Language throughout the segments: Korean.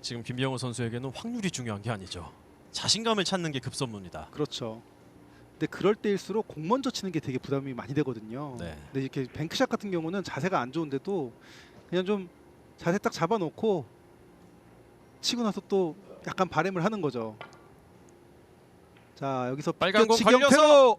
지금 김병호 선수에게는 확률이 중요한 게 아니죠. 자신감을 찾는 게 급선무입니다. 그렇죠. 근데 그럴 때일수록 공 먼저 치는 게 되게 부담이 많이 되거든요. 네. 근데 이렇게 뱅크샷 같은 경우는 자세가 안 좋은데도 그냥 좀 자세 딱 잡아놓고 치고 나서 또 약간 바램을 하는 거죠. 자 여기서 빨간 공 걸려서!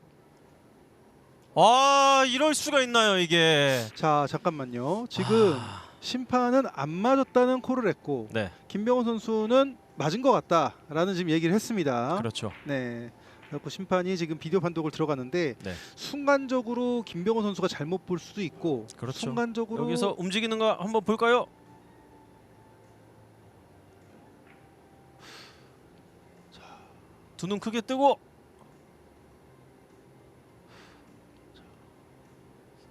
아 이럴 수가 있나요 이게? 자 잠깐만요. 지금 아, 심판은 안 맞았다는 콜을 했고 네 김병호 선수는 맞은 것 같다라는 지금 얘기를 했습니다. 그렇죠. 네. 그래서 심판이 지금 비디오 판독을 들어가는데 네. 순간적으로 김병호 선수가 잘못 볼 수도 있고 그렇죠. 순간적으로 여기서 움직이는 거 한번 볼까요? 두 눈 크게 뜨고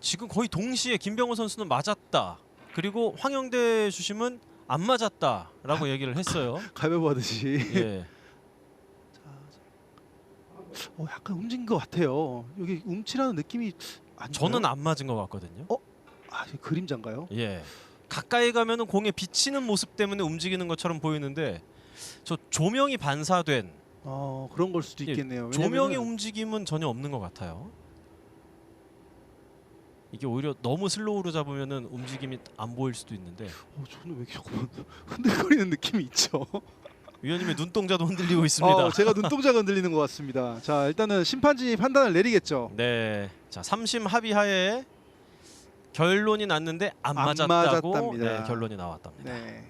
지금 거의 동시에 김병호 선수는 맞았다. 그리고 황영대 주심은 안 맞았다라고 얘기를 했어요. 가위바위보 하듯이 예. 어, 약간 움직인 것 같아요. 여기 움찔하는 느낌이 안 저는? 안 맞은 것 같거든요. 아, 이게 그림자인가요? 예. 가까이 가면은 공에 비치는 모습 때문에 움직이는 것처럼 보이는데 저 조명이 반사된 어 그런 걸 수도 예, 있겠네요. 조명의 왜냐면은- 움직임은 전혀 없는 것 같아요. 이게 오히려 너무 슬로우로 잡으면은 움직임이 안 보일 수도 있는데 어, 저는 왜 이렇게 조금 흔들거리는 느낌이 있죠. 위원님의 눈동자도 흔들리고 있습니다. 어, 제가 눈동자가 흔들리는 것 같습니다. 자 일단은 심판진이 판단을 내리겠죠. 네, 자 삼심 합의하에 결론이 났는데 안, 안 맞았다고 맞았답니다. 네, 결론이 나왔답니다. 네.